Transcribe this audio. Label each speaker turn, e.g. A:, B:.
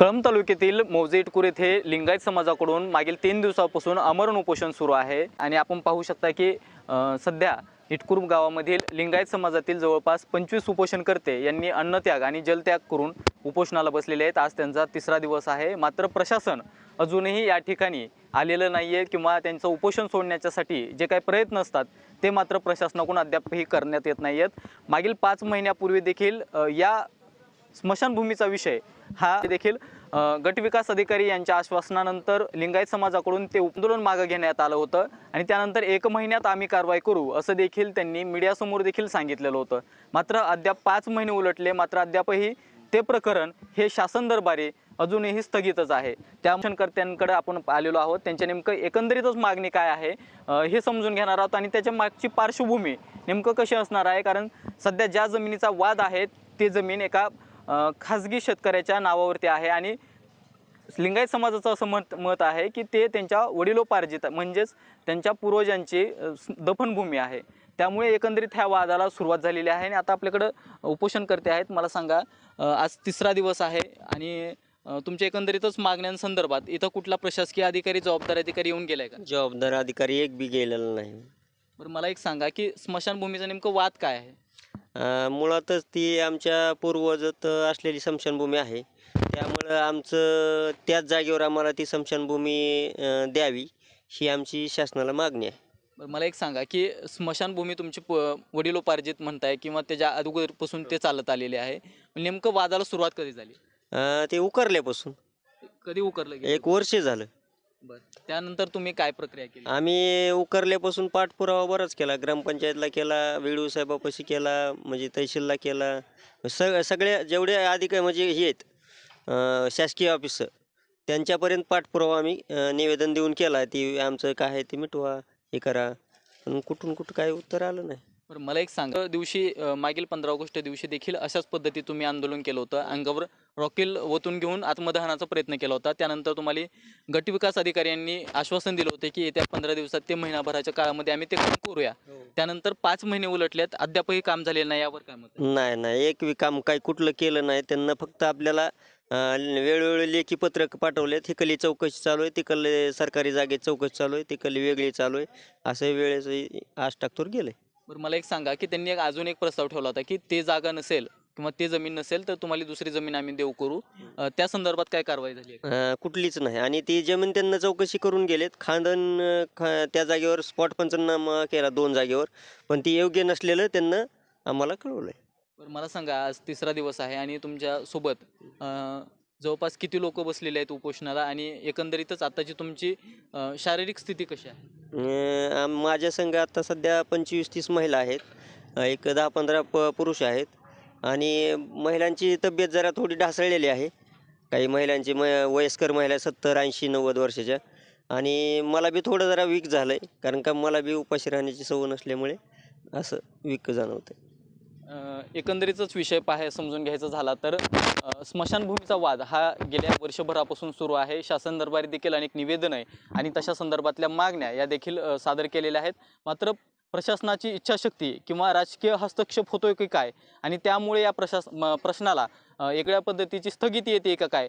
A: कळंब तालुक्यातील मौजे इटकूर येथे लिंगायत समाजाकडून मागील तीन दिवसापासून अमरण उपोषण सुरू आहे. आणि आपण पाहू शकता की सध्या इटकूर गावामधील लिंगायत समाजातील जवळपास पंचवीस उपोषणकर्ते यांनी अन्नत्याग आणि जलत्याग करून उपोषणाला बसलेले आहेत. आज त्यांचा तिसरा दिवस आहे. मात्र प्रशासन अजूनही या ठिकाणी आलेलं नाही आहे किंवा त्यांचं उपोषण सोडण्याच्यासाठी जे काही प्रयत्न असतात ते मात्र प्रशासनाकडून अद्यापही करण्यात येत नाही आहेत मागील पाच महिन्यापूर्वी देखील या स्मशानभूमीचा विषय. हा देखील गटविकास अधिकारी यांच्या आश्वासनानंतर लिंगायत समाजाकडून ते आंदोलन मागं घेण्यात आलं होतं आणि त्यानंतर एक महिन्यात आम्ही कारवाई करू असं देखील त्यांनी मीडियासमोर देखील सांगितलेलं होतं. मात्र अद्याप पाच महिने उलटले मात्र अद्यापही ते प्रकरण हे शासन दरबारी अजूनही स्थगितच आहे. त्या कर्त्यांकडे आपण आलेलो आहोत. त्यांच्या नेमकं एकंदरीतच मागणी काय आहे हे समजून घेणार आहोत आणि त्याच्या मागची पार्श्वभूमी नेमकं कशी असणार आहे? कारण सध्या ज्या जमिनीचा वाद आहे ती जमीन एका खाजगी शेतकऱ्याच्या नावावरती आहे आणि लिंगायत समाजाचं असं मत मत आहे की ते त्यांच्या वडिलोपार्जित म्हणजेच त्यांच्या पूर्वजांची दफनभूमी आहे. त्यामुळे एकंदरीत ह्या वादाला सुरुवात झालेली आहे आणि आता आपल्याकडं उपोषणकर्ते आहेत. मला सांगा आज तिसरा दिवस आहे आणि तुमच्या एकंदरीतच मागण्यांसंदर्भात इथं कुठला प्रशासकीय अधिकारी जबाबदार अधिकारी येऊन गेलाय का?
B: जबाबदार अधिकारी एक बी गेलेला नाही.
A: बरं मला एक सांगा की स्मशानभूमीचं नेमकं वाद काय आहे?
B: अं, मुळातच ती आमच्या पूर्वजत असलेली स्मशानभूमी आहे. त्यामुळं आमचं त्याच जागेवर आम्हाला ती स्मशानभूमी अं, द्यावी ही आमची शासनाला मागणी आहे.
A: बरं मला एक सांगा की स्मशानभूमी तुमची प- वडिलोपार्जित म्हणताय किंवा त्याच्या अगोदरपासून ते चालत आलेले आहे. नेमकं वादाला सुरुवात कधी झाली?
B: अं, ते उकरल्यापासून.
A: कधी उकरलं गेलं?
B: एक वर्ष झालं.
A: बरं. त्यानंतर तुम्ही काय प्रक्रिया केली?
B: आम्ही उकरल्यापासून पाठपुरावा बराच केला. ग्रामपंचायतला केला वेळू साहेबापाशी केला म्हणजे तहसीलला केला. सग सगळ्या जेवढे अधिकारी म्हणजे हे आहेत अं, शासकीय ऑफिसर त्यांच्यापर्यंत पाठपुरावा आम्ही अं, निवेदन देऊन केला. ती आमचं काय आहे ते मिटवा हे करा. पण कुठून कुठं काय उत्तर आलं नाही.
A: बरं मला एक सांगा. दिवशी अं, मागील पंधरा ऑगस्ट दिवशी देखील अशाच पद्धती तुम्ही आंदोलन केलं होतं अंगावर रॉकेल ओतून घेऊन आत्मदहनाचा प्रयत्न केला होता त्यानंतर तुम्हाला गटविकास अधिकारी यांनी आश्वासन दिलं होतं की येत्या पंधरा दिवसात ते महिनाभराच्या काळामध्ये आम्ही ते काम करूया. त्यानंतर पाच महिने उलटलेत अद्यापही काम झालेलं नाही यावर काय मत आहे?
B: नाही नाही एक बी काम काही कुठलं केलं नाही. त्यांना फक्त आपल्याला अं, वेळोवेळी लेखी पत्रक पाठवलेत तिकडली चौकशी चालू आहे तिकडले सरकारी जागेत चौकशी चालू आहे तिकडली वेगळी चालू आहे असं वेळेस आज टाकतोर गेले.
A: बरं मला एक सांगा की त्यांनी एक अजून एक प्रस्ताव ठेवला होता की ते जागा नसेल किंवा ते जमीन नसेल तर तुम्हाला दुसरी जमीन आम्ही देऊ करू. अं, त्या संदर्भात काय कारवाई झाली आहे?
B: अं, कुठलीच नाही. आणि ती जमीन त्यांना चौकशी करून गेलेत. खांदण अं, खा त्या जागेवर स्पॉट पंचनामा केला दोन जागेवर. पण ती योग्य नसलेलं त्यांना आम्हाला कळवलं
A: बरं मला सांगा आज तिसरा दिवस आहे आणि तुमच्यासोबत अं, जवळपास किती लोक बसलेले आहेत उपोषणाला? आणि एकंदरीतच आताची तुमची अं, शारीरिक स्थिती कशी आहे?
B: अं, माझ्या संघ आता सध्या पंचवीस तीस महिला आहेत. एक दहा पंधरा प पुरुष आहेत. आणि महिलांची तब्येत जरा थोडी ढासळलेली आहे. काही महिलांची म वयस्कर महिला सत्तर ऐंशी नव्वद वर्षाच्या. आणि मला बी थोडं जरा वीक झालं आहे कारण का मला बी उपाशी राहण्याची सवय नसल्यामुळे असं वीक जाणवतं
A: आहे एकंदरीतच विषय पाहाय समजून घ्यायचा झाला तर स्मशानभूमीचा वाद हा गेल्या वर्षभरापासून सुरू आहे. शासन दरबारी देखील अनेक निवेदन आहे आणि तशा संदर्भातल्या मागण्या या देखील सादर केलेल्या आहेत. मात्र प्रशासनाची इच्छाशक्ती किंवा राजकीय हस्तक्षेप होतोय की काय? आणि त्यामुळे या प्रशास म- प्रश्नाला अं, वेगळ्या पद्धतीची स्थगिती येते का काय?